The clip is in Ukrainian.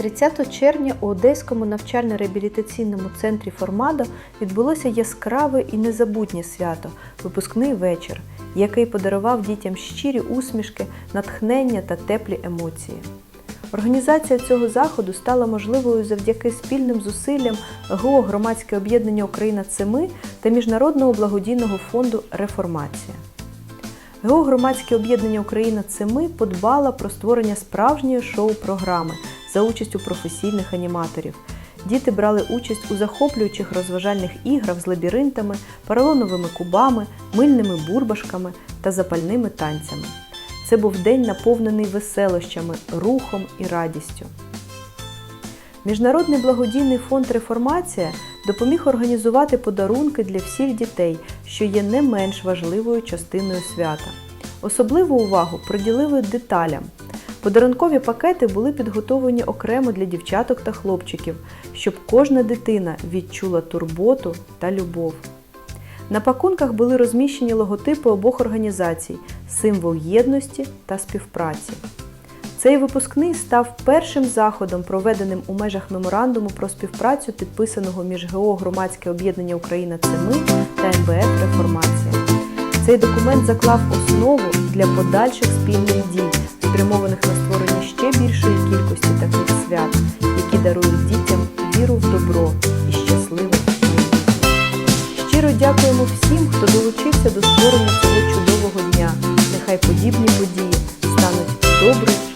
30 червня у Одеському навчально-реабілітаційному центрі Формадо відбулося яскраве і незабутнє свято випускний вечір, який подарував дітям щирі усмішки, натхнення та теплі емоції. Організація цього заходу стала можливою завдяки спільним зусиллям ГО Громадське об'єднання Україна Цеми та Міжнародного благодійного фонду Реформація. ГО Громадське об'єднання Україна Цеми подбала про створення справжньої шоу-програми за участю професійних аніматорів. Діти брали участь у захоплюючих розважальних іграх з лабіринтами, поролоновими кубами, мильними бурбашками та запальними танцями. Це був день наповнений веселощами, рухом і радістю. Міжнародний благодійний фонд Реформація допоміг організувати подарунки для всіх дітей, що є не менш важливою частиною свята. Особливу увагу приділили деталям. Подарункові пакети були підготовлені окремо для дівчаток та хлопчиків, щоб кожна дитина відчула турботу та любов. На пакунках були розміщені логотипи обох організацій, символ єдності та співпраці. Цей випускний став першим заходом, проведеним у межах меморандуму про співпрацю, підписаного між ГО Громадське об'єднання Україна Цеми та МБФ Реформація. Цей документ заклав основу для подальших спільних дій, спрямованих на створення ще більшої кількості таких свят, які дарують дітям віру в добро і щасливе майбутнє. Щиро дякуємо всім, хто долучився до створення цього чудового дня. Нехай подібні події стануть добрими.